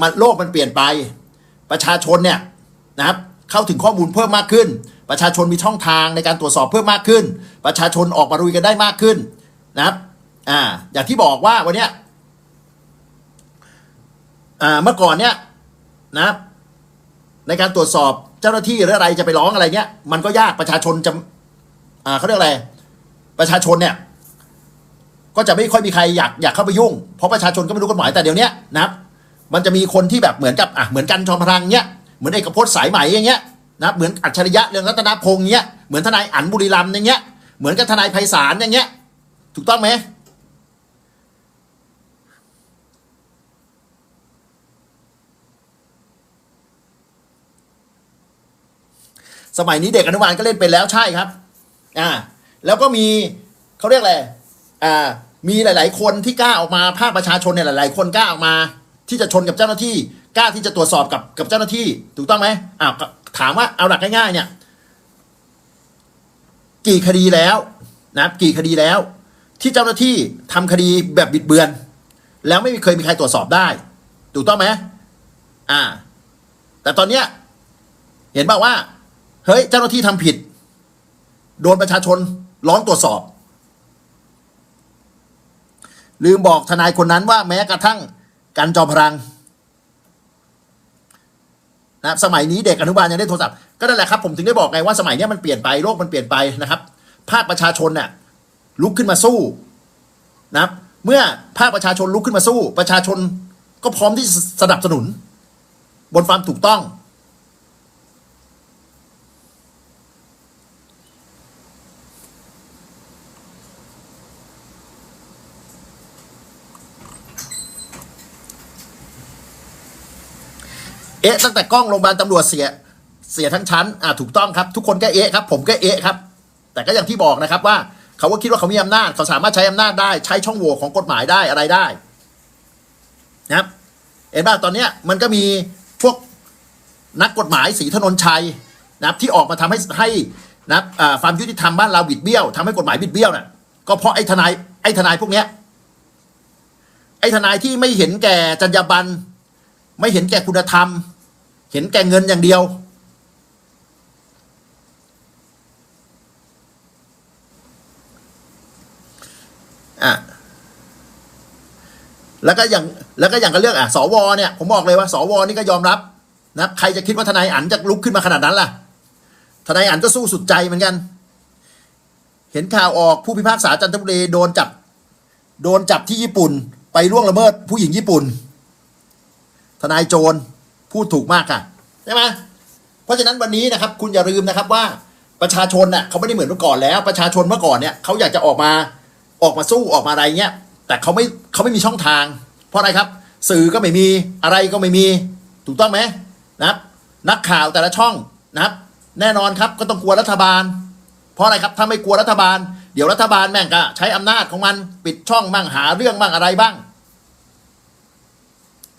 มันโลกมันเปลี่ยนไป ประชาชนเนี่ยนะครับเข้าถึงข้อมูลเพิ่มมากขึ้น ประชาชนมีช่องทางในการตรวจสอบเพิ่มมากขึ้น ประชาชนออกมารุยกันได้มากขึ้นนะครับอ่าอย่างที่บอกว่าวันเนี้ยอ่าเมื่อก่อนเนี่ยนะครับในการตรวจสอบเจ้าหน้าที่หรืออะไรจะไปร้องอะไรเงี้ยมันก็ยากประชาชนจะอ่าเขาเรียกอะไรประชาชนเนี่ยก็จะไม่ค่อยมีใครอยากอยากเข้าไปยุ่ง เพราะประชาชนก็ไม่รู้กฎหมายแต่เดี๋ยวนี้นะครับ มันจะมีคนที่แบบเหมือนกับอะเหมือนกันจอมพลังเนี้ยเหมือนเอกพจน์สายไหมอย่างเงี้ยนะเหมือนอัจฉริยะเรืองรัตนพงษ์เงี้ยเหมือนทนายอั๋นบุรีรัมย์อย่างเงี้ยเหมือนกับทนายไพศาลอย่างเงี้ย ถูกต้องไหมสมัยนี้เด็กอนุบาลก็เล่นเป็นแล้วใช่ครับ อ่า แล้วก็มีเขาเรียกอะไร อ่า มีหลาย ๆ คนที่กล้าออกมาภาคประชาชนเนี่ยหลาย ๆ คนกล้าออกมา ที่จะชนกับเจ้าหน้าที่ กล้าที่จะตรวจสอบกับกับเจ้าหน้าที่ ถูกต้องไหมอ่าวถามว่าเอาหลักง่ายๆเนี่ยกี่คดีแล้วนะกี่คดีแล้ว ที่เจ้าหน้าที่ทำคดีแบบบิดเบือน แล้วไม่เคยมีใครตรวจสอบได้ ถูกต้องไหมอ่า แต่ตอนเนี้ยเห็นบอกว่า เฮ้ย เจ้าหน้าที่ทำผิด โดนประชาชนร้องตรวจสอบ ลืมบอกทนายคนนั้นว่าแม้กระทั่ง การจอมพลังนะครับสมัยนี้เด็กอนุบาลยังได้โทรศัพท์ก็นั่นแหละครับผมถึงได้บอกไงว่าสมัยนี้มันเปลี่ยนไปโลกมันเปลี่ยนไปนะครับ ภาคประชาชนเนี่ยลุกขึ้นมาสู้นะครับ เมื่อภาคประชาชนลุกขึ้นมาสู้ ประชาชนก็พร้อมที่สนับสนุน บนความถูกต้อง เอ๊ะตั้งแต่กล้องโรงพยาบาลตำรวจเสียเสียทั้งชั้นอ่าถูกต้องครับทุกคนก็เอ๊ะครับผมก็เอ๊ะครับ แต่ก็อย่างที่บอกนะครับว่าเขาก็คิดว่าเขามีอำนาจเขาสามารถใช้อำนาจได้ใช้ช่องโหว่ของกฎหมายได้อะไรได้นะครับเห็นป่ะตอนเนี้ยมันก็มีพวกนักกฎหมายสีถนนชัยนะครับที่ออกมาทำให้ให้นะครับอ่าความยุติธรรมบ้านเราบิดเบี้ยวทำให้กฎหมายบิดเบี้ยวน่ะก็เพราะไอ้ทนายไอ้ทนายพวกเนี้ยไอ้ทนายที่ไม่เห็นแก่จรรยาบรรณไม่เห็นแก่คุณธรรม เห็นแก่เงินอย่างเดียว อะแล้วก็อย่างแล้วก็อย่างกับเรื่องอะสวเนี่ยผมบอกเลยว่าสวนี่ก็ยอมรับนะใครจะคิดว่าทนายอันจะลุกขึ้นมาขนาดนั้นล่ะทนายอันก็สู้สุดใจเหมือนกัน เห็นข่าวออกผู้พิพากษาจันทบุรีโดนจับ โดนจับที่ญี่ปุ่น ไปล่วงละเมิดผู้หญิงญี่ปุ่น ทนายโจร พูดถูกมากค่ะใช่ไหมเพราะฉะนั้นวันนี้นะครับ คุณอย่าลืมนะครับว่าประชาชนน่ะเขาไม่ได้เหมือนเมื่อก่อนแล้ว ประชาชนเมื่อก่อนเนี่ยเขาอยากจะออกมาออกมาสู้ออกมาอะไรเงี้ยแต่เขาไม่เขาไม่มีช่องทาง เพราะอะไรครับ สื่อก็ไม่มีอะไรก็ไม่มีถูกต้องไหมนะครับนักข่าวแต่ละช่องนะครับ แน่นอนครับก็ต้องกลัวรัฐบาล เพราะอะไรครับถ้าไม่กลัวรัฐบาล เดี๋ยวรัฐบาลแม่งก็ใช้อำนาจของมันปิดช่องบ้างหาเรื่องบ้างอะไรบ้าง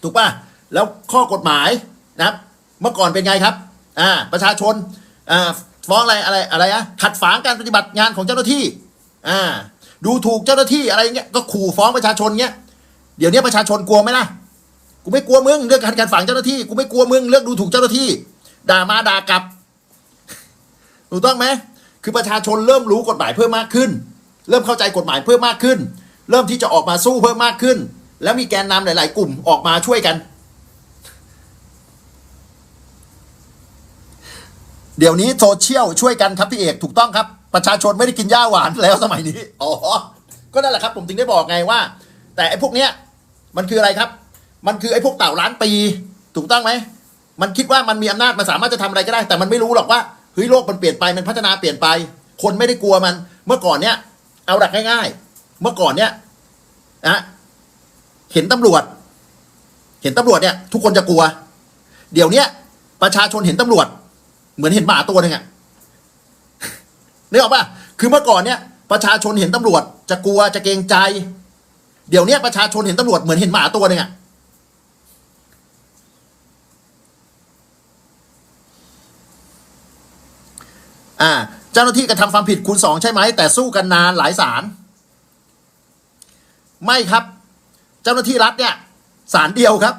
ถูกป่ะ แล้วข้อกฎหมายนะครับ เมื่อก่อนเป็นไงครับอ่าประชาชนอ่าฟ้องอะไรอะไรอะไรอะขัดฝางการปฏิบัติงานของเจ้าหน้าที่อ่าดูถูกเจ้าหน้าที่อะไรเงี้ยก็ขู่ฟ้องประชาชนเงี้ยเดี๋ยวนี้ประชาชนกลัวไหมล่ะกูไม่กลัวมึงเรื่องการขัดฝางเจ้าหน้าที่กูไม่กลัวมึงเรื่องดูถูกเจ้าหน้าที่ ด่ามาด่ากลับถูกต้องไหมคือประชาชนเริ่มรู้กฎหมายเพิ่มมากขึ้น เริ่มเข้าใจกฎหมายเพิ่มมากขึ้น เริ่มที่จะออกมาสู้เพิ่มมากขึ้น แล้วมีแกนนำหลาย ๆ กลุ่มออกมาช่วยกัน เดี๋ยวนี้โซเชียลช่วยกันครับพี่เอกถูกต้องครับ ประชาชนไม่ได้กินหญ้าหวานแล้วสมัยนี้อ๋อก็นั่นแหละครับ ผมถึงได้บอกไงว่า แต่ไอ้พวกเนี้ยมันคืออะไรครับ มันคือไอ้พวกเต่าล้านปี ถูกต้องไหมมันคิดว่ามันมีอำนาจมันสามารถจะทำอะไรก็ได้ แต่มันไม่รู้หรอกว่าเฮ้ยโลกมันเปลี่ยนไปมันพัฒนาเปลี่ยนไป คนไม่ได้กลัวมัน เมื่อก่อนเนี้ยเอาหลักง่ายๆ เมื่อก่อนเนี้ยนะเห็นตำรวจ เห็นตำรวจเนี่ย ทุกคนจะกลัว เดี๋ยวเนี้ยประชาชนเห็นตำรวจ เหมือนเห็นหมาตัวหนึ่งอะนึกออกป่ะคือเมื่อก่อนเนี่ยประชาชนเห็นตำรวจ จะกลัวจะเกรงใจ เดี๋ยวนี้ประชาชนเห็นตำรวจเหมือนเห็นหมาตัวหนึ่งอะอ่า เจ้าหน้าที่กระทำความผิดคูณสองใช่ไหม แต่สู้กันนานหลายศาลไม่ครับ เจ้าหน้าที่รัฐเนี่ยศาลเดียวครับ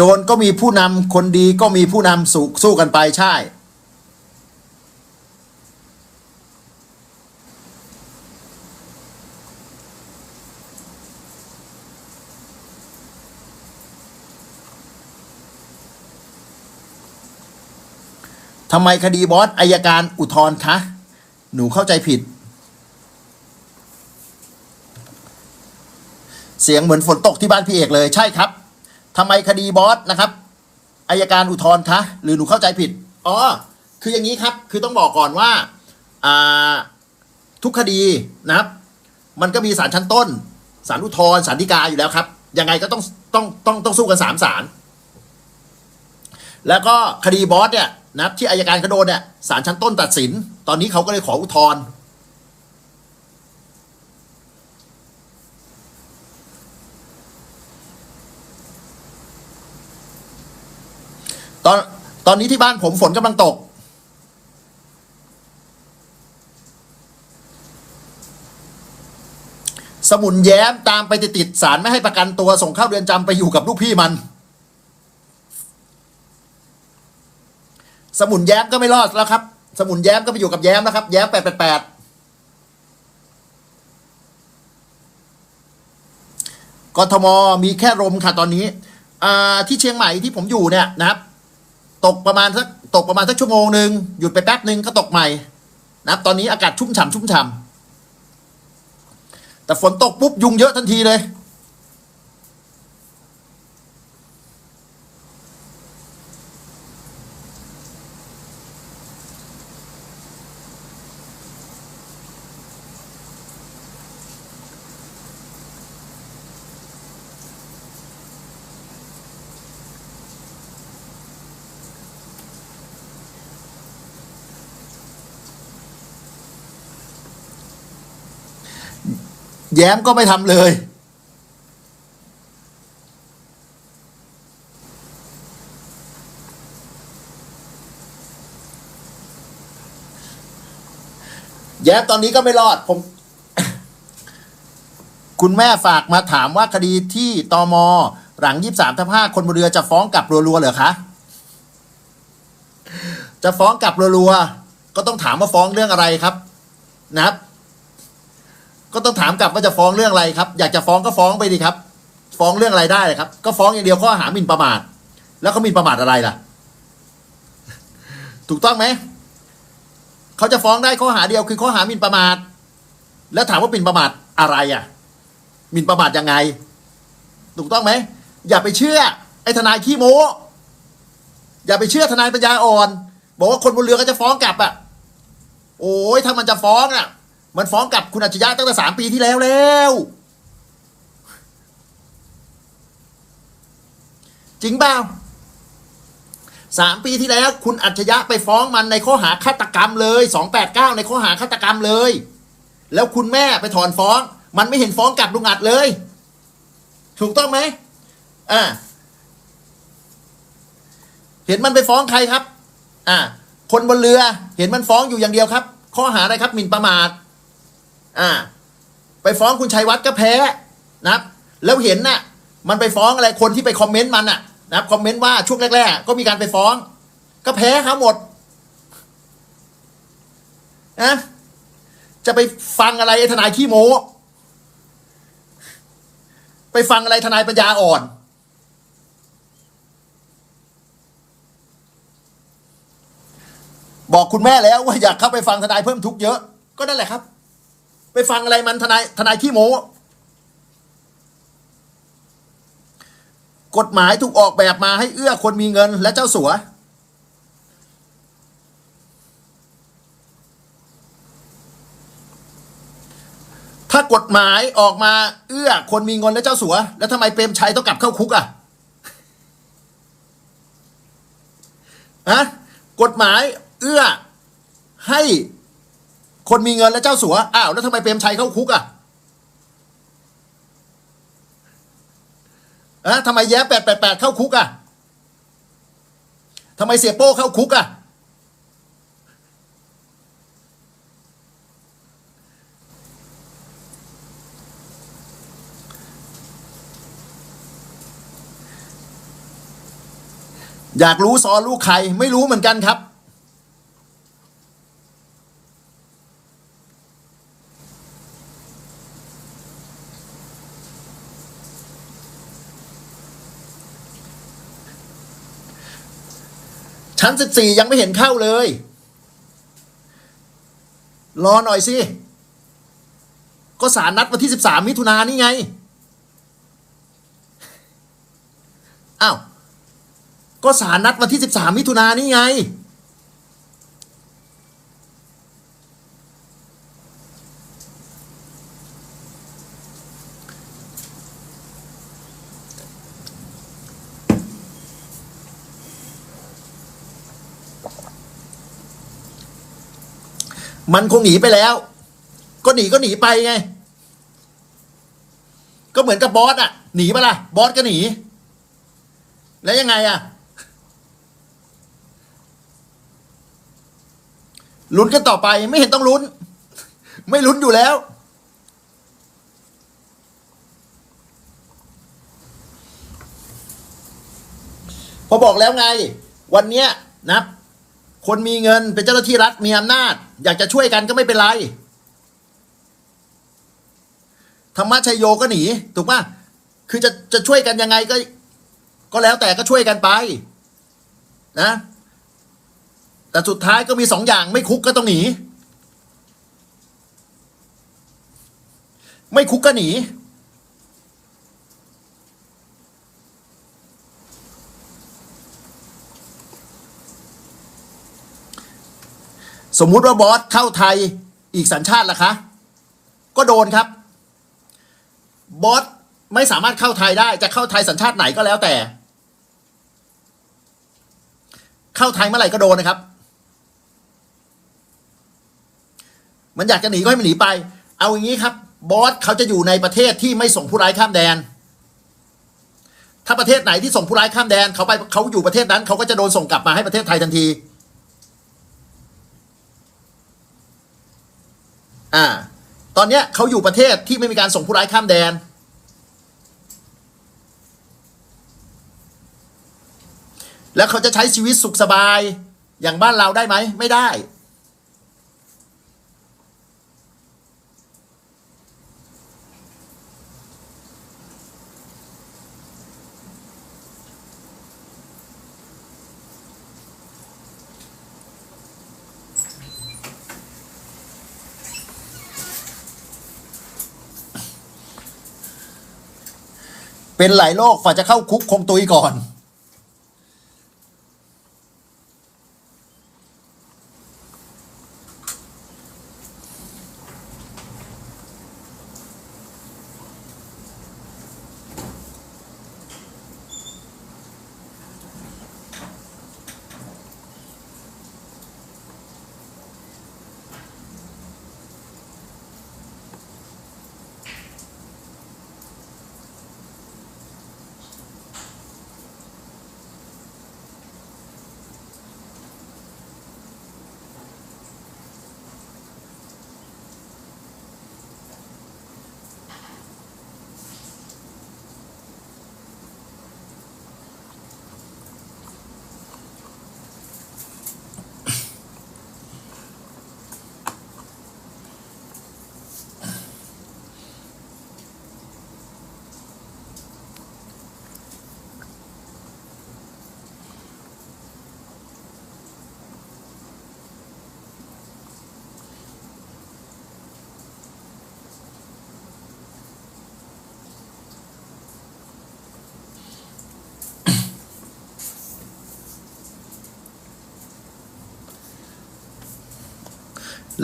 โจรก็มีผู้นำคนดีก็มีผู้นำสู้สู้กันไปใช่ ทำไมคดีบอสอายการอุทธรณ์คะ หนูเข้าใจผิด เสียงเหมือนฝนตกที่บ้านพี่เอกเลยใช่ครับ ทำไมคดีบอสนะครับอายการอุทธรณ์คะหรือหนูเข้าใจผิดอ๋อคืออย่างนี้ครับ คือต้องบอกก่อนว่าอ่าทุกคดีนะครับ มันก็มีศาลชั้นต้นศาลอุทธรณ์ศาลฎีกาอยู่แล้วครับ ยังไงก็ต้องต้องต้องต้องสู้กันสามศาลแล้วก็คดีบอสเนี่ยนะครับที่อายการเขาโดนเนี่ยศาลชั้นต้นตัดสิน ตอนนี้เขาก็เลยขออุทธรณ์ ตอน ตอนนี้ที่บ้านผมฝนกำลังตก สมุนแย้มตามไปติดๆสารไม่ให้ประกันตัวส่งเข้าเรือนจำไปอยู่กับลูกพี่มัน สมุนแย้มก็ไม่รอดแล้วครับ สมุนแย้มก็ไปอยู่กับแย้มแล้วครับ แย้มแปดแปดแปดกทมมีแค่ลมค่ะตอนนี้ที่เชียงใหม่ที่ผมอยู่เนี่ยนะครับ ตกประมาณสักตกประมาณสักชั่วโมงหนึ่งหยุดไปแป๊บหนึ่งก็ตกใหม่นะครับ ตอนนี้อากาศชุ่มฉ่ำชุ่มฉ่ำแต่ฝนตกปุ๊บยุงเยอะทันทีเลย แย้มก็ไม่ทำเลย แย้มตอนนี้ก็ไม่รอดผม คุณแม่ฝากมาถามว่าคดีที่ตมหลังยี่สามทับห้าคนบนเรือจะฟ้องกลับรัวๆเหรอคะ จะฟ้องกลับรัวๆก็ต้องถามว่าฟ้องเรื่องอะไรครับ นะครับ ก็ต้องถามกลับว่าจะฟ้องเรื่องอะไรครับ อยากจะฟ้องก็ฟ้องไปดีครับ ฟ้องเรื่องอะไรได้ครับ ก็ฟ้องอย่างเดียวข้อหาหมิ่นประมาท แล้วเขาหมิ่นประมาทอะไรล่ะ ถูกต้องไหมเขาจะฟ้องได้ข้อหาเดียวคือข้อหาหมิ่นประมาท แล้วถามว่าหมิ่นประมาทอะไรอะหมิ่นประมาทยังไง ถูกต้องไหมอย่าไปเชื่อ ไอ้ทนายขี้โม้อย่าไปเชื่อทนายปัญญาอ่อน บอกว่าคนบนเรือก็จะฟ้องกลับอะ โอ้ยถ้ามันจะฟ้องอะ มันฟ้องกับคุณอัจฉริยะตั้งแต่สามปีที่แล้วแล้ว จริงเปล่าสามปีที่แล้ว คุณอัจฉริยะไปฟ้องมันในข้อหาฆาตกรรมเลยสองแปดเก้าในข้อหาฆาตกรรมเลย แล้วคุณแม่ไปถอนฟ้อง มันไม่เห็นฟ้องกลับลุงอัดเลย ถูกต้องไหมอ่าเห็นมันไปฟ้องใครครับ อ่า คนบนเรือ เห็นมันฟ้องอยู่อย่างเดียวครับ ข้อหาอะไรครับหมิ่นประมาท อ่า ไปฟ้องคุณชัยวัฒน์ก็แพ้นะครับ แล้วเห็นน่ะ มันไปฟ้องอะไรคนที่ไปคอมเมนต์มันน่ะนะครับคอมเมนต์ว่าช่วงแรก ๆ ก็มีการไปฟ้อง ก็แพ้เขาหมดนะจะไปฟังอะไรทนายขี้โมไปฟังอะไรทนายปัญญาอ่อน บอกคุณแม่แล้วว่าอยากเข้าไปฟังทนายเพิ่มทุกข์เยอะ ก็นั่นแหละครับ ไปฟังอะไรมันทนายทนายขี้โม้กฎหมายถูกออกแบบมาให้เอื้อคนมีเงินและเจ้าสัว ถ้ากฎหมายออกมาเอื้อคนมีเงินและเจ้าสัว แล้วทำไมเปรมชัยต้องกลับเข้าคุกอะฮะกฎหมายเอื้อให้ คนมีเงินและเจ้าสัวอ้าวแล้วทำไมเปรมชัยเข้าคุกอะอะทำไมแย้แปดแปดแปดเข้าคุกอะทำไมเสียโป้เข้าคุกอะอยากรู้ซอลูกใครไม่รู้เหมือนกันครับ ชั้นสิบสี่ยังไม่เห็นเข้าเลย รอหน่อยสิ ก็สารนัดวันที่สิบสามมิถุนายนนี่ไง อ้าว ก็สารนัดวันที่สิบสามมิถุนายนนี่ไง มันคงหนีไปแล้ว ก็หนีก็หนีไปไง ก็เหมือนกับบอสอะหนีปะล่ะ บอสก็หนี แล้วยังไงอะลุ้นกันต่อไปไม่เห็นต้องลุ้น ไม่ลุ้นอยู่แล้ว พอบอกแล้วไง วันเนี้ยนะคนมีเงินเป็นเจ้าหน้าที่รัฐมีอำนาจ อยากจะช่วยกันก็ไม่เป็นไรธรรมะชัยโยก็หนี ถูกป่ะคือจะจะช่วยกันยังไงก็ ก็แล้วแต่ก็ช่วยกันไปนะแต่สุดท้ายก็มีสองอย่างไม่คุกก็ต้องหนี ไม่คุกก็หนี สมมุติว่าบอสเข้าไทยอีกสัญชาติล่ะคะ ก็โดนครับ บอสไม่สามารถเข้าไทยได้จะเข้าไทยสัญชาติไหนก็แล้วแต่ เข้าไทยเมื่อไหร่ก็โดนนะครับ มันอยากจะหนีก็ให้มันหนีไป เอาอย่างนี้ครับ บอสเขาจะอยู่ในประเทศที่ไม่ส่งผู้ร้ายข้ามแดน ถ้าประเทศไหนที่ส่งผู้ร้ายข้ามแดนเขาไปเขาอยู่ประเทศนั้นเขาก็จะโดนส่งกลับมาให้ประเทศไทยทันที อ่า ตอนเนี้ยเขาอยู่ประเทศที่ไม่มีการส่งผู้ร้ายข้ามแดน แล้วเขาจะใช้ชีวิตสุขสบายอย่างบ้านเราได้ไหม ไม่ได้ เป็นหลายโรคฝ่าจะเข้าคุกคงตุยก่อน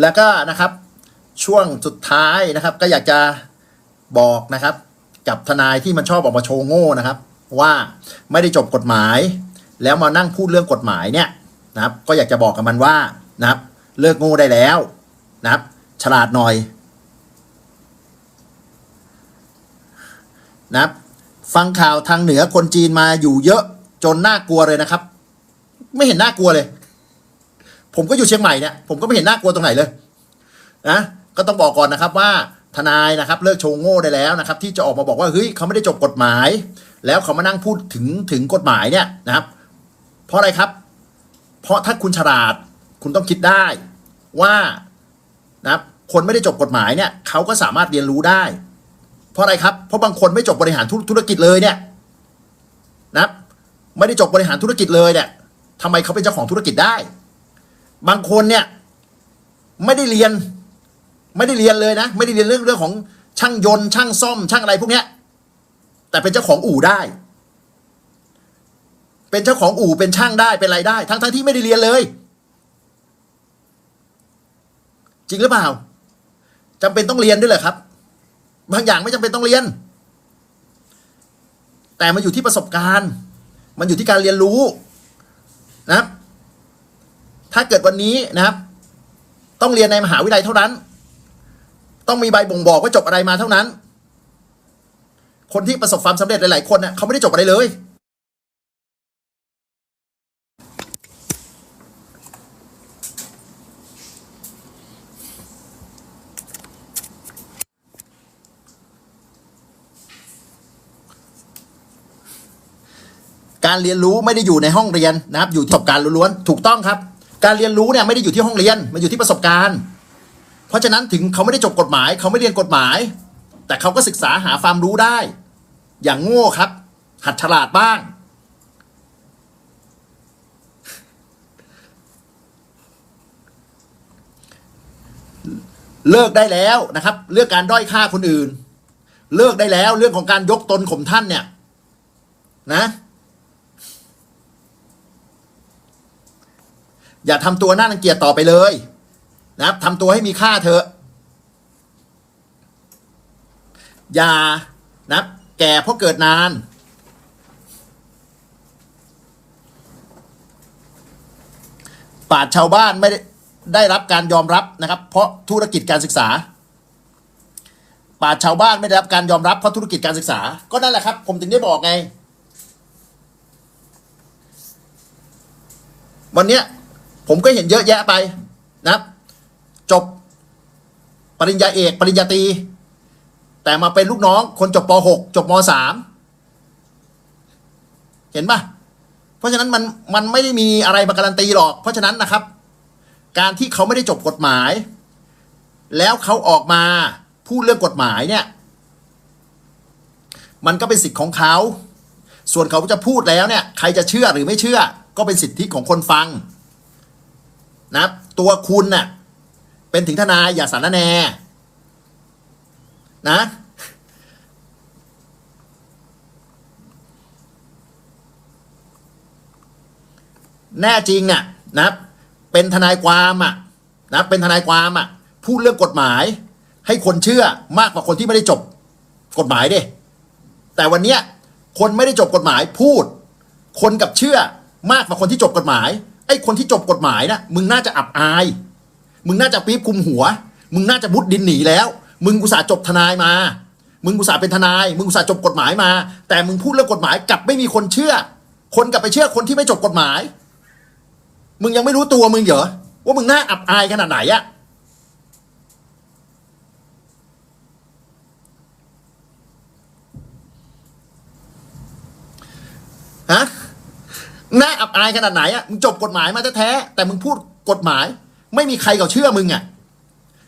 แล้วก็นะครับช่วงสุดท้ายนะครับ ก็อยากจะบอกนะครับ กับทนายที่มันชอบออกมาโชว์โง่นะครับ ว่าไม่ได้จบกฎหมาย แล้วมานั่งพูดเรื่องกฎหมายเนี่ยนะครับ ก็อยากจะบอกกับมันว่านะครับ เลิกโง่ได้แล้วนะครับ ฉลาดหน่อยนะครับ ฟังข่าวทางเหนือคนจีนมาอยู่เยอะจนน่ากลัวเลยนะครับ ไม่เห็นน่ากลัวเลย ผมก็อยู่เชียงใหม่เนี่ยผมก็ไม่เห็นน่ากลัวตรงไหนเลยนะก็ต้องบอกก่อนนะครับว่าทนายนะครับเลิกโชว์โง่ได้แล้วนะครับ ที่จะออกมาบอกว่าเฮ้ยเขาไม่ได้จบกฎหมาย แล้วเขามานั่งพูดถึงถึงกฎหมายเนี่ยนะครับ เพราะอะไรครับ เพราะถ้าคุณฉลาดคุณต้องคิดได้ว่านะครับคนไม่ได้จบกฎหมายเนี่ยเขาก็สามารถเรียนรู้ได้ เพราะอะไรครับเพราะบางคนไม่จบบริหารธุธุรกิจเลยเนี่ยนะครับไม่ได้จบบริหารธุรกิจเลยเนี่ยทำไมเขาเป็นเจ้าของธุรกิจได้ บางคนเนี่ย ไม่ได้เรียน ไม่ได้เรียนเลยนะ ไม่ได้เรียนเรื่องเรื่องของช่างยนต์ ช่างซ่อม ช่างอะไรพวกเนี้ย แต่เป็นเจ้าของอู่ได้ เป็นเจ้าของอู่เป็นช่างได้เป็นอะไรได้ ทั้งทั้งที่ไม่ได้เรียนเลย จริงหรือเปล่าจำเป็นต้องเรียนด้วยเหรอครับ บางอย่างไม่จำเป็นต้องเรียน แต่มันอยู่ที่ประสบการณ์ มันอยู่ที่การเรียนรู้นะครับ ถ้าเกิดวันนี้นะครับ ต้องเรียนในมหาวิทยาลัยเท่านั้น ต้องมีใบบ่งบอกว่าจบอะไรมาเท่านั้น คนที่ประสบความสำเร็จหลาย ๆ คนเน่ะเขาไม่ได้จบอะไรเลย การเรียนรู้ไม่ได้อยู่ในห้องเรียนนะครับ อยู่ที่ประสบการณ์ล้วนๆถูกต้องครับ การเรียนรู้เนี่ยไม่ได้อยู่ที่ห้องเรียนมันอยู่ที่ประสบการณ์ เพราะฉะนั้นถึงเขาไม่ได้จบกฎหมาย เขาไม่เรียนกฎหมาย แต่เขาก็ศึกษาหาความรู้ได้ อย่างโง่ครับ หัดฉลาดบ้าง เลิกได้แล้วนะครับ เรื่องการด้อยค่าคนอื่น เลิกได้แล้วเรื่องของการยกตนข่มท่านเนี่ย นะ อย่าทำตัวน่ารังเกียจต่อไปเลย นะครับทำตัวให้มีค่าเถอะ อย่านะแก่เพราะเกิดนาน ปาชญ์ชาวบ้านไม่ได้ได้รับการยอมรับนะครับ เพราะธุรกิจการศึกษาปราชาวบ้านไม่ได้รับการยอมรับเพราะธุรกิจการศึกษา ก็นั่นแหละครับ ผมถึงได้บอกไง วันเนี้ย ผมก็เห็นเยอะแยะไปนะจบปริญญาเอกปริญญาตรีแต่มาเป็นลูกน้องคนจบป .6 จบม .3 เห็นปะเพราะฉะนั้นมันมันไม่ได้มีอะไรมาการันตีหรอก เพราะฉะนั้นนะครับ การที่เขาไม่ได้จบกฎหมาย แล้วเขาออกมาพูดเรื่องกฎหมายเนี่ย มันก็เป็นสิทธิ์ของเขา ส่วนเขาจะพูดแล้วเนี่ย ใครจะเชื่อหรือไม่เชื่อ ก็เป็นสิทธิของคนฟัง นะตัวคุณน่ะเป็นถึงทนายอย่าสารแหนนะแน่จริงอะนะเป็นทนายความอะนะเป็นทนายความอะพูดเรื่องกฎหมาย ให้คนเชื่อมากกว่าคนที่ไม่ได้จบกฎหมายดิแต่วันเนี้ยคนไม่ได้จบกฎหมายพูด คนกับเชื่อมากกว่าคนที่จบกฎหมาย ไอ้คนที่จบกฎหมายนะมึงน่าจะอับอาย มึงน่าจะปี๊บคุมหัว มึงน่าจะบุดดินหนีแล้ว มึงอุตส่าห์จบทนายมา มึงอุตส่าห์เป็นทนาย มึงอุตส่าห์จบกฎหมายมา แต่มึงพูดเรื่องกฎหมายกลับไม่มีคนเชื่อ คนกลับไปเชื่อคนที่ไม่จบกฎหมาย มึงยังไม่รู้ตัวมึงเหรอว่ามึงน่าอับอายขนาดไหนอะฮะ น่าอับอายขนาดไหนอะมึงจบกฎหมายมาแท้แต่มึงพูดกฎหมาย ไม่มีใครเขาเชื่อมึงอะ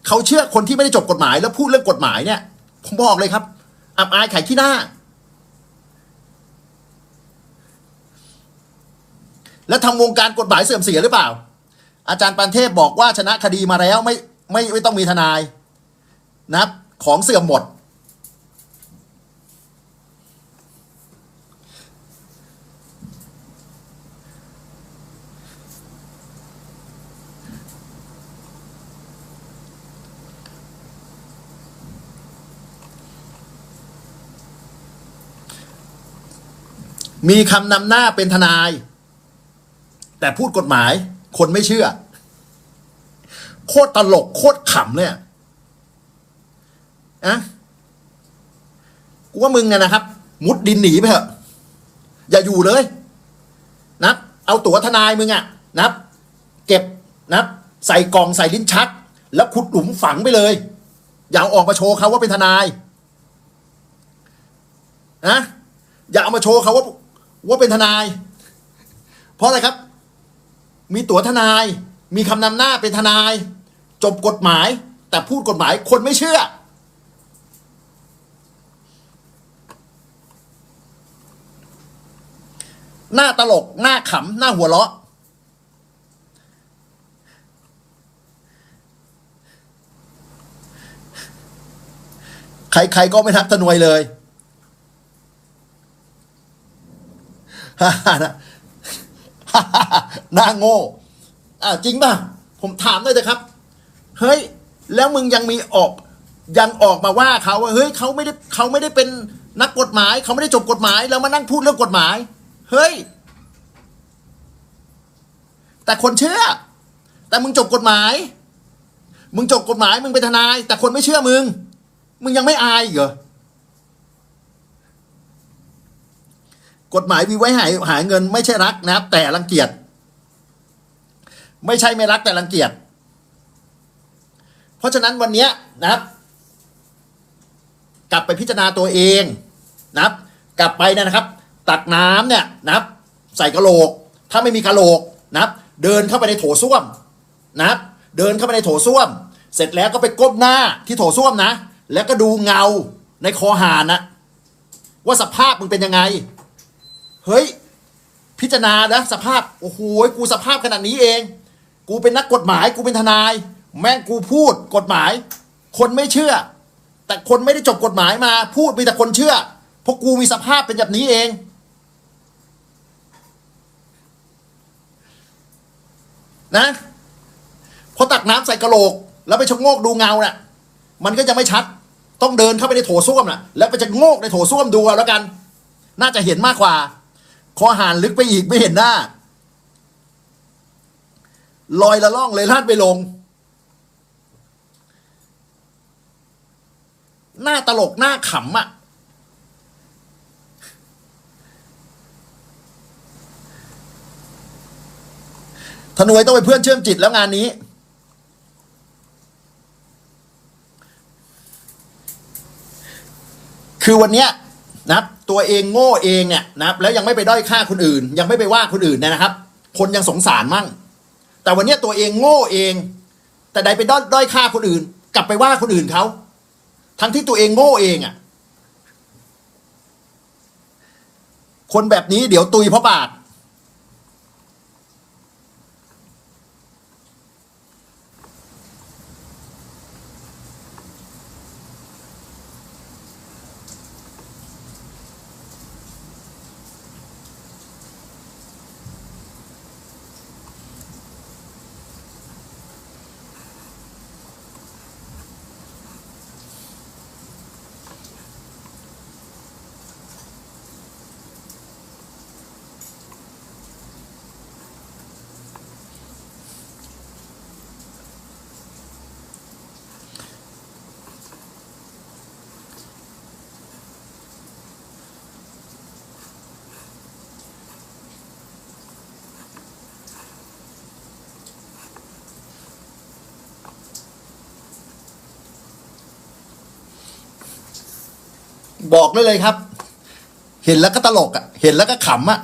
เขาเชื่อคนที่ไม่ได้จบกฎหมาย แล้วพูดเรื่องกฎหมายเนี่ย ผมบอกเลยครับ อับอายไข่ที่หน้า แล้วทำวงการกฎหมายเสื่อมเสียหรือเปล่า อาจารย์ปันเทพบอกว่าชนะคดีมาแล้วไม่ไม่ไม่ต้องมีทนายนะครับของเสื่อมหมด มีคำนำหน้าเป็นทนาย แต่พูดกฎหมาย คนไม่เชื่อ โคตรตลก โคตรขำเลยอะอะกูว่ามึงเนี่ยนะครับ มุดดินหนีไปเถอะ อย่าอยู่เลย นะเอาตั๋วทนายมึงอะนะเก็บนะใส่กล่องใส่ลิ้นชัก แล้วขุดหลุมฝังไปเลย อย่าอาออกมาโชว์เขาว่าเป็นทนายนะอย่าเอามาโชว์เขาว่า ว่าเป็นทนาย เพราะอะไรครับ มีตั๋วทนาย มีคำนำหน้าเป็นทนาย จบกฎหมาย แต่พูดกฎหมายคนไม่เชื่อ หน้าตลก หน้าขำ หน้าหัวเราะ ใครๆก็ไม่ทักทนวยเลย ฮ่าฮ่านะหน้าโง่อ่าจริงป่ะ ผมถามหน่อยเถอะครับ เฮ้ย แล้วมึงยังมีออก ยังออกมาว่าเขาว่าเฮ้ยเขาไม่ได้เขาไม่ได้เป็นนักกฎหมาย เขาไม่ได้จบกฎหมาย แล้วมานั่งพูดเรื่องกฎหมาย เฮ้ย แต่คนเชื่อ แต่มึงจบกฎหมาย มึงจบกฎหมายมึงเป็นทนาย แต่คนไม่เชื่อมึง มึงยังไม่อายเหรอ กฎหมายมีไว้หาหาเงินไม่ใช่รักนะครับ แต่รังเกียจ ไม่ใช่ไม่รักแต่รังเกียจ เพราะฉะนั้นวันนี้นะครับ กลับไปพิจารณาตัวเองนะครับ กลับไปนะครับ ตักน้ำเนี่ยนะครับ ใส่กระโหลก ถ้าไม่มีกระโหลกนะครับ เดินเข้าไปในโถส้วมนะครับ เดินเข้าไปในโถส้วม เสร็จแล้วก็ไปก้มหน้าที่โถส้วมนะ แล้วก็ดูเงาในคอหานนะว่าสภาพมึงเป็นยังไง เฮ้ย พิจารณานะสภาพ โอ้โหกูสภาพขนาดนี้เอง กูเป็นนักกฎหมาย กูเป็นทนาย แม่งกูพูดกฎหมาย คนไม่เชื่อ แต่คนไม่ได้จบกฎหมายมา พูดมีแต่คนเชื่อเพราะกูมีสภาพเป็นแบบนี้เองนะพอตักน้ำใส่กระโหลก แล้วไปชะโงกดูเงาน่ะ มันก็จะไม่ชัด ต้องเดินเข้าไปในโถส้วมน่ะ แล้วไปจะโงกในโถส้วมดูแล้วกัน น่าจะเห็นมากกว่า คอหานลึกไปอีกไม่เห็นหน้า ลอยละล่องเลยลาดไปลง หน้าตลกหน้าขำอะ่ะ ธนวยต้องไปเพื่อนเชื่อมจิตแล้วงานนี้คือวันเนี้ย นะครับ ตัวเองโง่เองเนี่ยนะครับแล้วยังไม่ไปด้อยค่าคนอื่น ยังไม่ไปว่าคนอื่นเนยนะครับ คนยังสงสารมั่ง แต่วันนี้ตัวเองโง่เอง แต่ใดไปด้อยด้อยค่าคนอื่น กลับไปว่าคนอื่นเขาทั้งที่ตัวเองโง่เองอะ่ะ คนแบบนี้เดี๋ยวตุยเพราะปาก บอกได้เลยครับ เห็นแล้วก็ตลกอะ่ะ เห็นแล้วก็ขำอะ่ะ